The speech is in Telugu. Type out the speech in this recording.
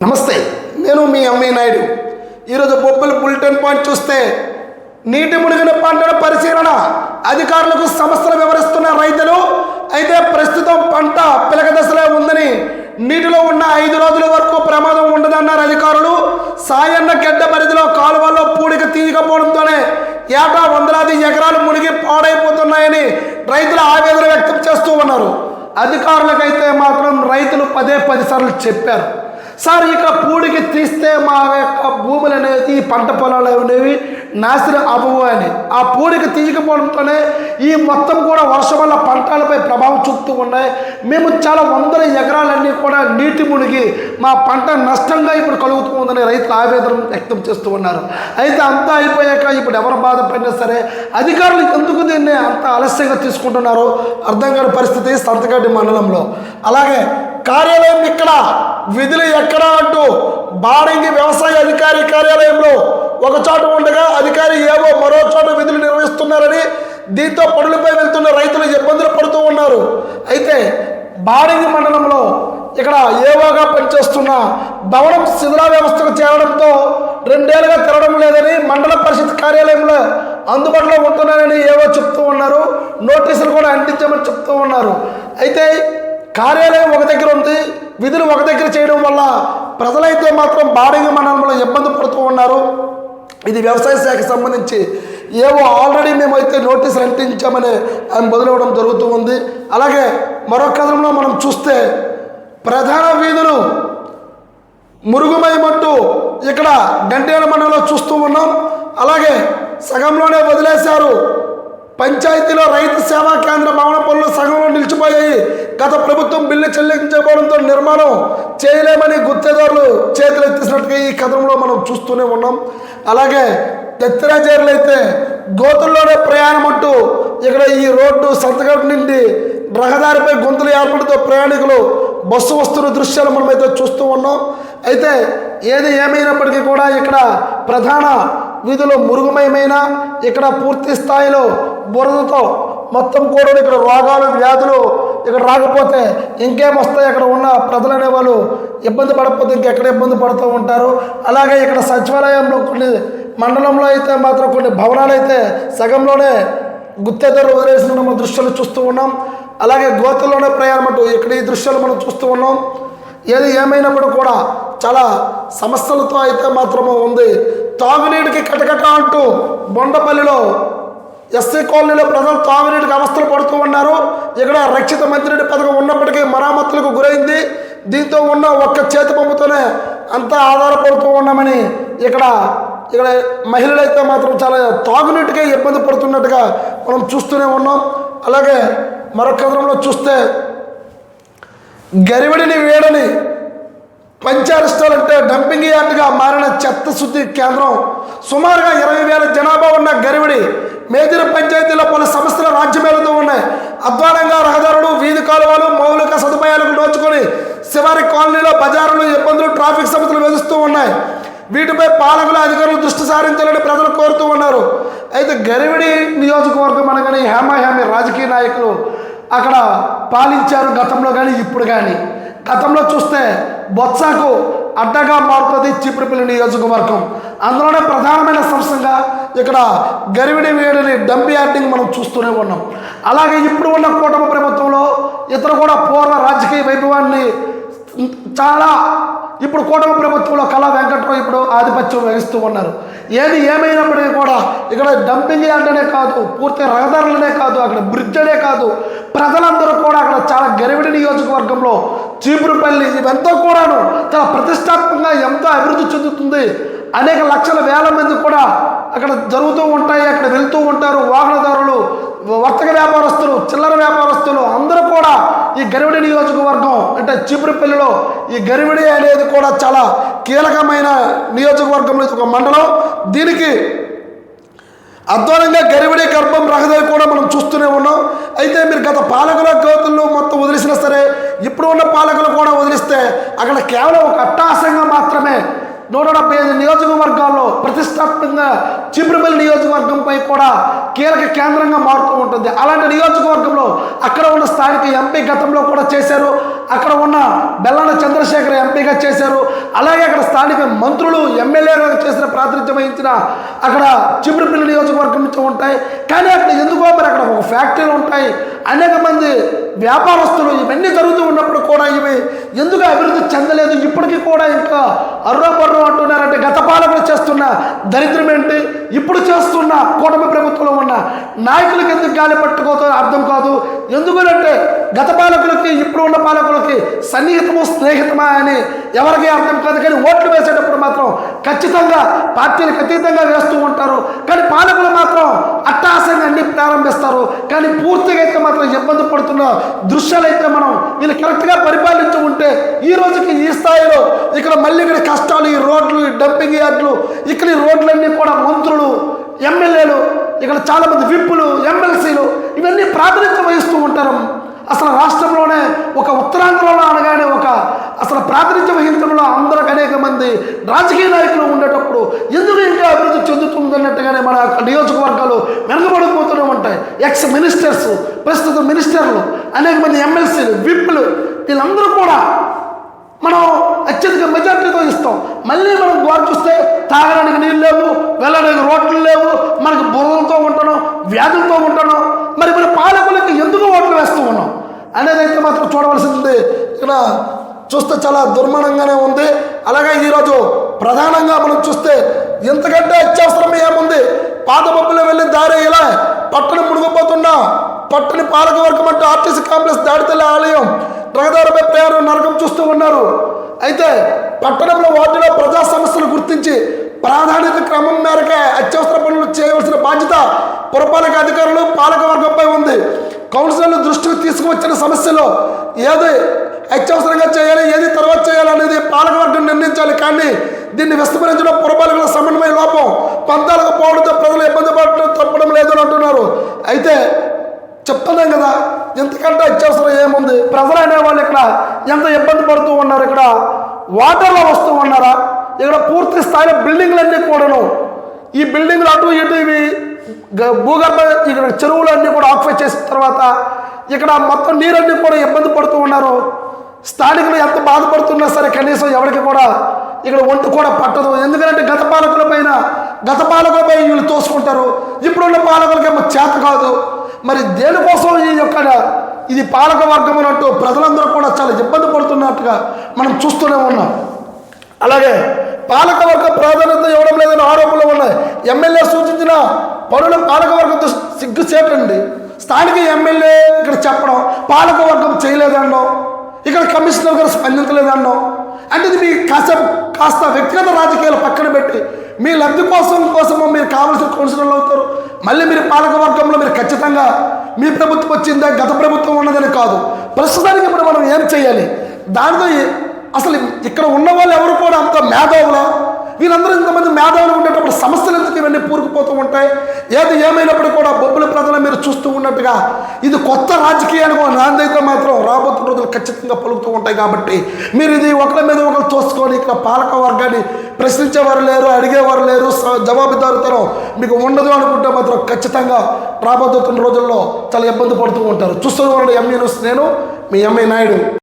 నమస్తే నేను మీ అమ్మీ నాయుడు. ఈరోజు బొబ్బల బులెటిన్ పాయింట్ చూస్తే నీటి మునిగిన పంటల పరిశీలన అధికారులకు సమస్యలు వివరిస్తున్న రైతులు అయితే ప్రస్తుతం పంట పిలక దశలో ఉందని నీటిలో ఉన్న ఐదు రోజుల వరకు ప్రమాదం ఉండదన్నారు అధికారులు. సాయన్న గడ్డ పరిధిలో కాలువల్లో పూడిక తీయకపోవడంతోనే ఏటా వందలాది ఎకరాలు మునిగి పాడైపోతున్నాయని రైతులు ఆవేదన వ్యక్తం చేస్తూ ఉన్నారు. అధికారులకైతే మాత్రం రైతులు పదే పది సార్లు చెప్పారు. సార్ ఇక పూడికి తీస్తే మా యొక్క భూములు అనేది పంట పొలాలు అనేవి నాశనం అవ్వవు అని ఆ పూడికి తీయకపోవడంతోనే ఈ మొత్తం కూడా వర్షం వల్ల పంటలపై ప్రభావం చూపుతూ ఉన్నాయి. మేము చాలా వందల ఎకరాలన్నీ కూడా నీటి మునిగి మా పంట నష్టంగా ఇప్పుడు కలుగుతూ ఉందని రైతులు ఆవేదన వ్యక్తం చేస్తూ ఉన్నారు. అయితే అంతా అయిపోయాక ఇప్పుడు ఎవరు బాధపడినా సరే అధికారులు ఎందుకు దీన్ని అంత ఆలస్యంగా తీసుకుంటున్నారో అర్థం కాని పరిస్థితి సంతగడ్డి మండలంలో. అలాగే కార్యాలయం ఇక్కడ విధులు ఎక్కడ అంటూ బాడంగి వ్యవసాయ అధికారి కార్యాలయంలో ఒక చోట ఉండగా అధికారి ఏవో మరో చోట విధులు నిర్వహిస్తున్నారని దీంతో పనులపై వెళ్తున్న రైతులు ఇబ్బందులు పడుతూ ఉన్నారు. అయితే బాడింగి మండలంలో ఇక్కడ ఏవోగా పనిచేస్తున్న భవనం శిథిలా వ్యవస్థకు చేరడంతో రెండేళ్ళుగా తిరగడం లేదని మండల పరిషత్ కార్యాలయంలో అందుబాటులో ఉంటున్నారని ఏవో చెప్తూ ఉన్నారు. నోటీసులు కూడా అంటించామని చెప్తూ ఉన్నారు. అయితే కార్యాలయం ఒక దగ్గర ఉంది విధులు ఒక దగ్గర చేయడం వల్ల ప్రజలైతే మాత్రం బాడీ మండలంలో ఇబ్బంది పడుతూ ఉన్నారు. ఇది వ్యవసాయ శాఖకు సంబంధించి ఏవో ఆల్రెడీ మేమైతే నోటీసులు అంటించామని ఆయన మొదలవడం జరుగుతూ ఉంది. అలాగే మరొక కథనంలో మనం చూస్తే ప్రధాన వీధులు మురుగుమయమంటూ ఇక్కడ గంటేల మండలంలో చూస్తూ ఉన్నాం. అలాగే సగంలోనే వదిలేశారు. పంచాయతీలో రైతు సేవా కేంద్ర భవన పనులు గత ప్రభుత్వం బిల్లు చెల్లించబడంతో నిర్మాణం చేయలేమని గుత్తేదారులు చేతులు ఎత్తేసినట్టుగా ఈ కథనంలో మనం చూస్తూనే ఉన్నాం. అలాగే తెత్తిరాజేరులు అయితే గోతుల్లోనే ప్రయాణం అంటూ ఇక్కడ ఈ రోడ్డు సంతగట్టు నుండి రహదారిపై గొంతులు ఏర్పడితో ప్రయాణికులు బస్సు వస్తున్న దృశ్యాలు మనమైతే చూస్తూ ఉన్నాం. అయితే ఏది ఏమైనప్పటికీ కూడా ఇక్కడ ప్రధాన వీధులు మురుగుమయమైన ఇక్కడ పూర్తి స్థాయిలో బురదతో మొత్తం కూడా ఇక్కడ రోగాలు వ్యాధులు ఇక్కడ రాకపోతే ఇంకేం వస్తాయి? ఉన్న ప్రజలు అనేవాళ్ళు ఇబ్బంది పడకపోతే ఇంకెక్కడ ఇబ్బంది పడుతూ ఉంటారు? అలాగే ఇక్కడ సచివాలయంలో కొన్ని మండలంలో అయితే మాత్రం కొన్ని భవనాలు అయితే సగంలోనే గుత్తేదారు వదిలేసిన మన దృశ్యాలు చూస్తూ ఉన్నాం. అలాగే గోతుల్లోనే ప్రయాణం అంటూ ఇక్కడ ఈ దృశ్యాలు మనం చూస్తూ ఉన్నాం. ఏది ఏమైనప్పుడు కూడా చాలా సమస్యలతో అయితే మాత్రమే ఉంది. తాగునీటికి కటకట అంటూ బొండపల్లిలో ఎస్సీ కాలనీలో ప్రజలు తాగునీటికి అవస్థలు పడుతూ ఉన్నారు ఇక్కడ రక్షిత మంత్రి పథకం ఉన్నప్పటికీ మరామతులకు గురైంది. దీంతో ఉన్న ఒక్క చేతి పంపుతోనే అంతా ఆధారపడుతూ ఉన్నామని ఇక్కడ ఇక్కడ మహిళలైతే మాత్రం చాలా తాగునీటికే ఇబ్బంది పడుతున్నట్టుగా మనం చూస్తూనే ఉన్నాం. అలాగే మరొక కథనంలో చూస్తే గరివిడిని వేడని పంచారిస్టాల్ అంటే డంపింగ్ యార్డ్గా మారిన చెత్త శుద్ధి కేంద్రం. సుమారుగా ఇరవై వేల జనాభా ఉన్న గరివిడి మేజర్ పంచాయతీలో పలు సమస్యలు రాజ్యమేలుతూ ఉన్నాయి. అద్వానంగా రహదారులు వీధి కాలువలు మౌలిక సదుపాయాలకు నోచుకొని శివారి కాలనీలో బజారులు ఇబ్బందులు ట్రాఫిక్ సమస్యలు వెలుస్తూ ఉన్నాయి. వీటిపై పాలకులు అధికారులు దృష్టి సారించాలని ప్రజలు కోరుతూ ఉన్నారు. అయితే గరివిడి నియోజకవర్గం అనగానే హేమహేమి రాజకీయ నాయకులు అక్కడ పాలించారు గతంలో కానీ ఇప్పుడు కానీ గతంలో చూస్తే బొత్సాకు అడ్డగా మారుతుంది చీపురుపల్లి నియోజకవర్గం. అందులోనే ప్రధానమైన సంస్థగా ఇక్కడ గరివిడి వేడిని డంపి యార్డింగ్ మనం చూస్తూనే ఉన్నాం. అలాగే ఇప్పుడు ఉన్న కూటమి ప్రభుత్వంలో ఇతరు కూడా పూర్వ రాజకీయ వైభవాన్ని చాలా ఇప్పుడు కూటమి ప్రభుత్వంలో కళా వెంకట్రావు ఇప్పుడు ఆధిపత్యం వహిస్తూ ఉన్నారు. ఏది ఏమైనప్పటికీ కూడా ఇక్కడ డంపింగ్ అంటేనే కాదు పూర్తి రహదారులనే కాదు అక్కడ బ్రిడ్జ్ అనే కాదు. ప్రజలందరూ కూడా అక్కడ చాలా గరివిడి నియోజకవర్గంలో చీపురుపల్లి ఇవంతా కూడాను చాలా ప్రతిష్టాత్మకంగా ఎంతో అభివృద్ధి చెందుతుంది. అనేక లక్షల వేల మంది కూడా అక్కడ జరుగుతూ ఉంటాయి అక్కడ వెళ్తూ ఉంటారు. వాహనదారులు వర్తక వ్యాపారస్తులు చిల్లర వ్యాపారం ఈ గరివిడి నియోజకవర్గం అంటే చీపురుపల్లిలో ఈ గరివిడి అనేది కూడా చాలా కీలకమైన నియోజకవర్గంలో ఒక మండలం. దీనికి అధ్వానంగా గరివిడి గర్భం రహదారి కూడా మనం చూస్తూనే ఉన్నాం. అయితే మీరు గత పాలకుల గోతుల్లో మొత్తం వదిలిసినా సరే ఇప్పుడు ఉన్న పాలకులు కూడా వదిలిస్తే అక్కడ కేవలం ఒక అట్టాసంగా మాత్రమే నూట డెబ్బై ఐదు నియోజకవర్గాల్లో ప్రతిష్టాత్మకంగా చిబ్రిబల్ నియోజకవర్గంపై కూడా కీలక కేంద్రంగా మారుతూ ఉంటుంది. అలాంటి నియోజకవర్గంలో అక్కడ ఉన్న స్థానిక ఎంపీ గతంలో కూడా చేశారు. అక్కడ ఉన్న బెల్లాన చంద్రశేఖర్ ఎంపీగా చేశారు. అలాగే అక్కడ స్థానిక మంత్రులు ఎమ్మెల్యేగా చేసిన ప్రాతినిధ్యం వహించిన అక్కడ చిబ్రిపల్లి నియోజకవర్గం నుంచి ఉంటాయి. కానీ అక్కడ ఎందుకో మరి అక్కడ ఒక ఫ్యాక్టరీలు ఉంటాయి. అనేక మంది వ్యాపారస్తులు ఇవన్నీ జరుగుతూ ఉన్నప్పుడు కూడా ఇవి ఎందుకు అభివృద్ధి చెందలేదు? ఇప్పటికీ కూడా ఇంకా అర్రోపర్రో అంటున్నారంటే గత పాలకులు చేస్తున్న దరిద్రం ఏంటి? ఇప్పుడు చేస్తున్న కూటమి ప్రభుత్వంలో ఉన్న నాయకులకు ఎందుకు గాలి పట్టుకోతో అర్థం కాదు? ఎందుకంటే గత పాలకులకి ఇప్పుడు ఉన్న పాలకులకి సన్నిహితము స్నేహితమా అని ఎవరికి అర్థం కాదు కానీ ఓట్లు వేసేటప్పుడు మాత్రం ఖచ్చితంగా పార్టీలకు అతీతంగా వేస్తూ ఉంటారు. కానీ పాలకులు మాత్రం అట్టాసంగా అన్ని ప్రారంభిస్తారు. కానీ పూర్తిగా అయితే మాత్రం ఇబ్బంది పడుతున్న దృశ్యాలు అయితే మనం వీళ్ళు కరెక్ట్గా పరిపాలించి ఉంటే ఈ రోజుకి ఈ స్థాయిలో ఇక్కడ మళ్ళీ ఇక్కడ కష్టాలు ఈ రోడ్లు ఈ డంపింగ్ యార్డ్లు ఇక్కడ ఈ రోడ్లన్నీ కూడా మంత్రులు ఎమ్మెల్యేలు ఇక్కడ చాలామంది విప్పులు ఎమ్మెల్సీలు ఇవన్నీ ప్రాతినిధ్యం వహిస్తూ ఉంటారు. అసలు రాష్ట్రంలోనే ఒక ఉత్తరాంధ్రలో అనగానే ఒక అసలు ప్రాతినిధ్యం వహించడంలో అందరికి అనేక మంది రాజకీయ నాయకులు ఉండేటప్పుడు ఎందుకు ఇంకా అభివృద్ధి చెందుతుందన్నట్టుగానే మన నియోజకవర్గాలు వెనకబడిపోతూనే ఉంటాయి. ఎక్స్ మినిస్టర్స్ ప్రస్తుత మినిస్టర్లు అనేక మంది ఎమ్మెల్సీలు విప్లు వీళ్ళందరూ కూడా మనం అత్యధిక మెజార్టీతో ఇస్తాం. మళ్ళీ మనం గోడ చూస్తే తాగడానికి నీళ్ళు లేవు వెళ్ళడానికి రోడ్లు లేవు మనకు బురదలతో ఉంటాను వ్యాధులతో ఉంటాను. మరి మన పాలకులకి అనేదైతే మాత్రం చూడవలసింది. ఇక్కడ చూస్తే చాలా దుర్మణంగానే ఉంది. అలాగే ఈరోజు ప్రధానంగా మనం చూస్తే ఎంతకంటే అత్యవసరం ఏముంది? పాత పప్పులో వెళ్ళి దారి ఇలా పట్టణం మునిగిపోతున్నా పట్టణ పాలకవర్గం అంటే ఆర్టీసీ కాంప్లెక్స్ దాడితల్లి ఆలయం. రహదారిపై ప్రయాణం నరకం చూస్తూ ఉన్నారు. అయితే పట్టణంలో వార్డులో ప్రజా సమస్యలు గుర్తించి ప్రాధాన్యత క్రమం మేరకే అత్యవసర పనులు చేయవలసిన బాధ్యత పురపాలక అధికారులు పాలకవర్గంపై ఉంది. కౌన్సిలర్లు దృష్టికి తీసుకువచ్చిన సమస్యలో ఏది అత్యవసరంగా చేయాలి ఏది తర్వాత చేయాలి అనేది పాలకవర్గం నిర్ణయించాలి. కానీ దీన్ని విస్తరించడం పురపాలకుల సమన్వయ లోపం పంతాలకు పోవడంతో ప్రజలు ఇబ్బంది పడటం తప్పడం లేదని అంటున్నారు. అయితే చెప్తున్నాం కదా ఎంతకంటే అత్యవసరం ఏముంది? ప్రజలు అనేవాళ్ళు ఇక్కడ ఎంత ఇబ్బంది పడుతూ ఉన్నారు? ఇక్కడ వాటర్లో వస్తూ ఉన్నారా? ఇక్కడ పూర్తి స్థాయిలో బిల్డింగ్లన్నీ కూడాను ఈ బిల్డింగ్లు అటు ఇటు ఇవి భూగర్భ ఇక్కడ చెరువులు అన్నీ కూడా ఆక్యుపై చేసిన తర్వాత ఇక్కడ మొత్తం నీరన్నీ కూడా ఇబ్బంది పడుతూ ఉన్నారు. స్థానికులు ఎంత బాధపడుతున్నా సరే కనీసం ఎవరికి కూడా ఇక్కడ ఒంటి కూడా పట్టదు. ఎందుకంటే గత పాలకుల పైన గత పాలకులపై వీళ్ళు తోసుకుంటారు. ఇప్పుడున్న పాలకులకేమో చేత కాదు. మరి దేనికోసం ఈ యొక్క ఇది పాలక వర్గం అన్నట్టు ప్రజలందరూ కూడా చాలా ఇబ్బంది పడుతున్నట్టుగా మనం చూస్తూనే ఉన్నాం. అలాగే పాలకవర్గ ప్రాధాన్యత ఇవ్వడం లేదని ఆరోపణలు ఉన్నాయి. ఎమ్మెల్యే సూచించిన పనులు పాలకవర్గంతో సిగ్గుచేటండి స్థానిక ఎమ్మెల్యే ఇక్కడ చెప్పడం పాలకవర్గం చేయలేదనడం ఇక్కడ కమిషనర్ గారు స్పందించలేదనడం అంటే ఇది మీ కాసేపు కాస్త వ్యక్తిగత రాజకీయాలు పక్కన పెట్టి మీ లబ్ధి కోసం కోసమో మీరు కావాల్సిన కౌన్సిలర్లు అవుతారు. మళ్ళీ మీరు పాలకవర్గంలో మీరు ఖచ్చితంగా మీ ప్రభుత్వం వచ్చిందా గత ప్రభుత్వం ఉన్నదని కాదు. ప్రస్తుతానికి ఇప్పుడు మనం ఏం చేయాలి? దానితో అసలు ఇక్కడ ఉన్న వాళ్ళు ఎవరు కూడా అంత మేధావులా? వీళ్ళందరూ ఇంతమంది మేధావులు ఉండేటప్పుడు సమస్యలు ఎందుకు ఇవన్నీ పూరుకుపోతూ ఉంటాయి? ఏది ఏమైనప్పుడు కూడా బొబ్బుల ప్రజలు మీరు చూస్తూ ఉన్నట్టుగా ఇది కొత్త రాజకీయానికి నాందైతే మాత్రం రాబోతున్న రోజులు ఖచ్చితంగా పలుకుతూ ఉంటాయి కాబట్టి మీరు ఇది ఒకరి మీద ఒకరు తోసుకొని ఇక్కడ పాలక వర్గాన్ని ప్రశ్నించేవారు లేరు అడిగేవారు లేరు స- జవాబుదారుతనం మీకు ఉండదు అనుకుంటే మాత్రం ఖచ్చితంగా రాబోతున్న రోజుల్లో చాలా ఇబ్బంది పడుతూ ఉంటారు. చూస్తూ ఉండండి ఎంఈ న్యూస్ నేను మీ ఎంఐ నాయుడు